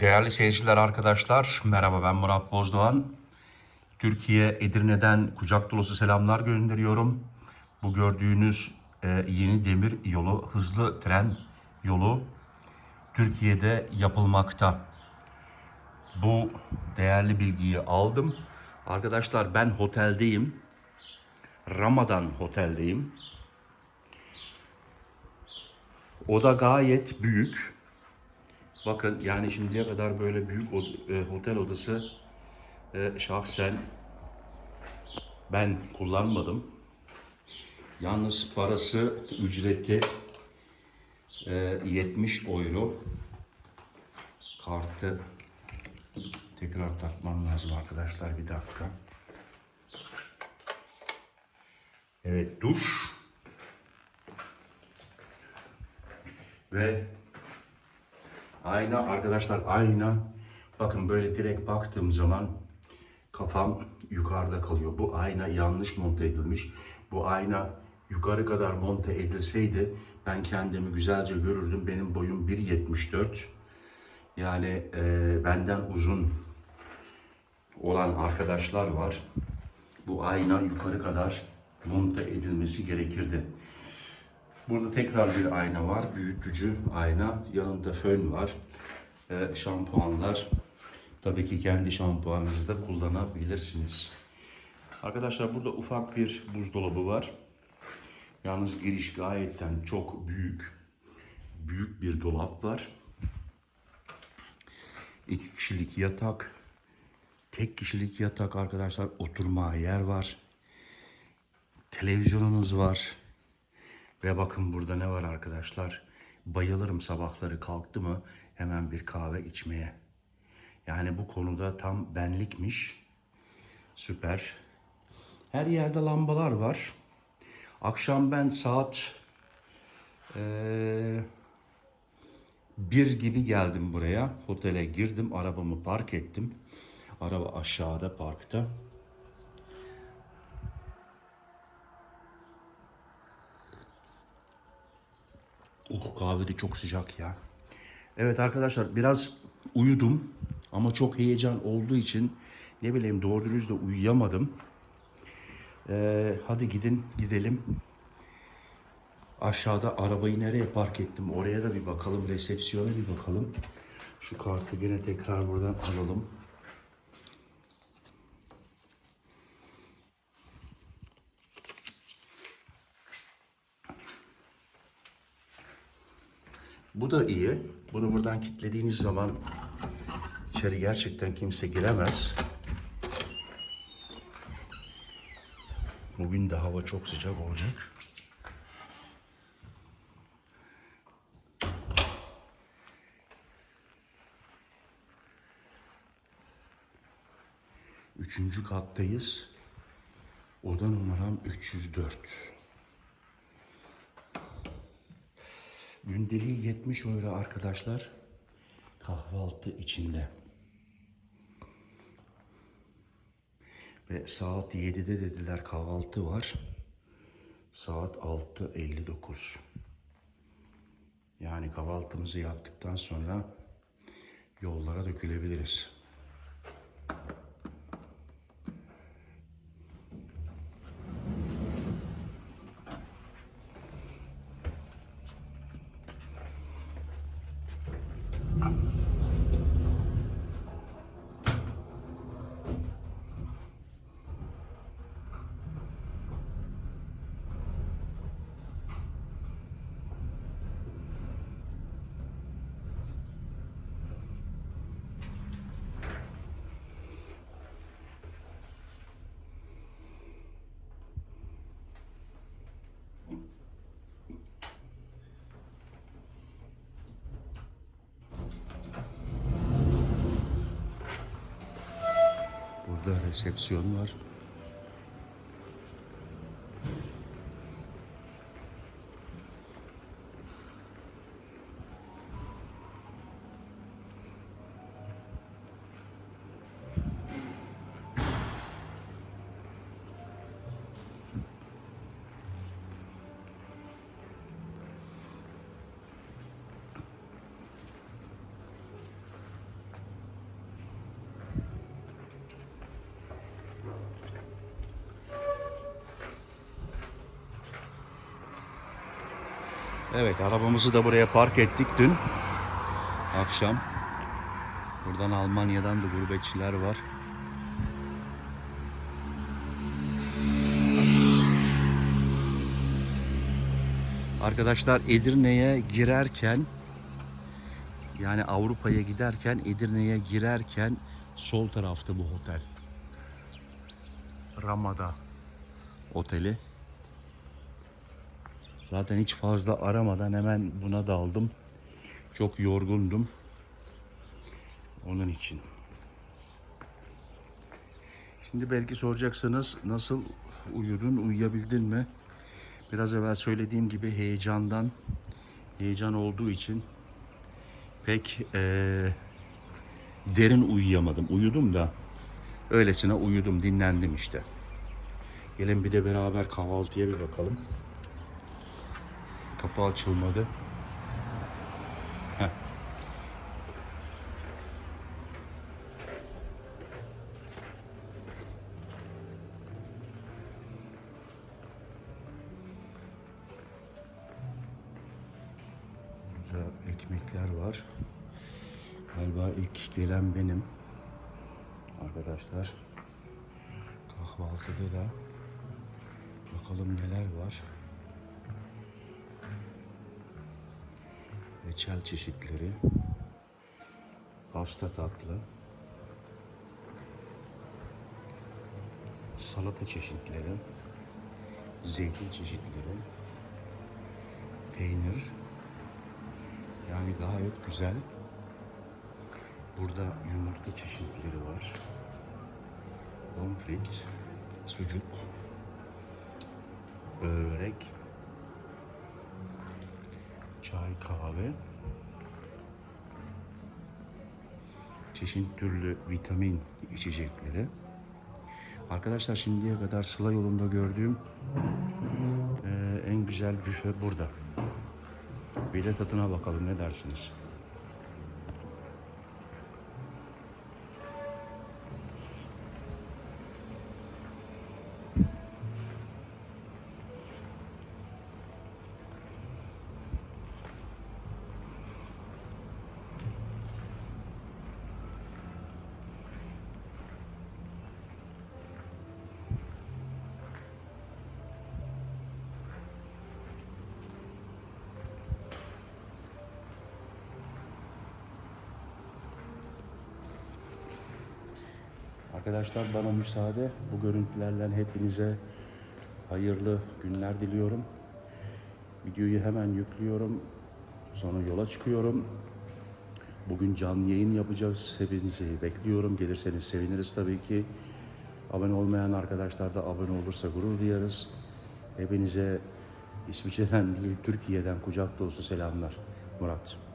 Değerli seyirciler, arkadaşlar, merhaba ben Murat Bozdoğan. Türkiye Edirne'den kucak dolusu selamlar gönderiyorum. Bu gördüğünüz e, yeni demir yolu, hızlı tren yolu Türkiye'de yapılmakta. Bu değerli bilgiyi aldım. Arkadaşlar ben oteldeyim. Ramadan oteldeyim. Oda gayet büyük. Bakın yani şimdiye kadar böyle büyük od- e, otel odası e, şahsen ben kullanmadım. Yalnız parası, ücreti e, 70 euro. Kartı tekrar takmam lazım arkadaşlar bir dakika. Evet duş ve Ayna arkadaşlar ayna. Bakın böyle direkt baktığım zaman kafam yukarıda kalıyor. Bu ayna yanlış monte edilmiş. Bu ayna yukarı kadar monte edilseydi ben kendimi güzelce görürdüm. Benim boyum 1.74. Yani e, benden uzun olan arkadaşlar var. Bu ayna yukarı kadar monte edilmesi gerekirdi. Burada tekrar bir ayna var. Büyütücü ayna. Yanında fön var. Ee, şampuanlar. Tabii ki kendi şampuanınızı da kullanabilirsiniz. Arkadaşlar burada ufak bir buzdolabı var. Yalnız giriş gayetten çok büyük. Büyük bir dolap var. İki kişilik yatak. Tek kişilik yatak arkadaşlar. Oturma yer var. Televizyonumuz var. Ve bakın burada ne var arkadaşlar. Bayılırım sabahları kalktı mı hemen bir kahve içmeye. Yani bu konuda tam benlikmiş. Süper. Her yerde lambalar var. Akşam ben saat eee, bir gibi geldim buraya. Otele girdim, arabamı park ettim. Araba aşağıda parkta. Uh, kahve de çok sıcak ya. Evet arkadaşlar biraz uyudum ama çok heyecan olduğu için ne bileyim doğru dürüst de uyuyamadım. Ee, hadi gidin gidelim. Aşağıda arabayı nereye park ettim oraya da bir bakalım resepsiyona bir bakalım. Şu kartı gene tekrar buradan alalım. Bu da iyi. Bunu buradan kilitlediğiniz zaman içeri gerçekten kimse giremez. Bugün de hava çok sıcak olacak. Üçüncü kattayız. Oda numaram 304. Gündeliği 70 euro arkadaşlar. Kahvaltı içinde. Ve saat 7'de dediler kahvaltı var. Saat 6.59. Yani kahvaltımızı yaptıktan sonra yollara dökülebiliriz. Burada resepsiyon var. Evet arabamızı da buraya park ettik dün akşam. Buradan Almanya'dan da gurbetçiler var. Arkadaşlar Edirne'ye girerken yani Avrupa'ya giderken Edirne'ye girerken sol tarafta bu otel. Ramada oteli. Zaten hiç fazla aramadan hemen buna daldım. Çok yorgundum. Onun için. Şimdi belki soracaksınız nasıl uyudun, uyuyabildin mi? Biraz evvel söylediğim gibi heyecandan, heyecan olduğu için pek eee, derin uyuyamadım. Uyudum da öylesine uyudum, dinlendim işte. Gelin bir de beraber kahvaltıya bir bakalım. Kapı açılmadı. Heh. Burada ekmekler var. Galiba ilk gelen benim. Arkadaşlar. Kahvaltıda da bakalım neler var. Reçel çeşitleri, pasta tatlı, salata çeşitleri, zeytin çeşitleri, peynir. Yani gayet güzel. Burada yumurta çeşitleri var. Bonfrit, sucuk, börek, çay, kahve, çeşit türlü vitamin içecekleri. Arkadaşlar şimdiye kadar Sıla yolunda gördüğüm eee, en güzel büfe burada. Bir de tadına bakalım ne dersiniz? Arkadaşlar bana müsaade. Bu görüntülerle hepinize hayırlı günler diliyorum. Videoyu hemen yüklüyorum. Sonra yola çıkıyorum. Bugün canlı yayın yapacağız. Hepinizi bekliyorum. Gelirseniz seviniriz tabii ki. Abone olmayan arkadaşlar da abone olursa gurur duyarız. Hepinize İsviçre'den değil Türkiye'den kucak dolusu selamlar. Murat.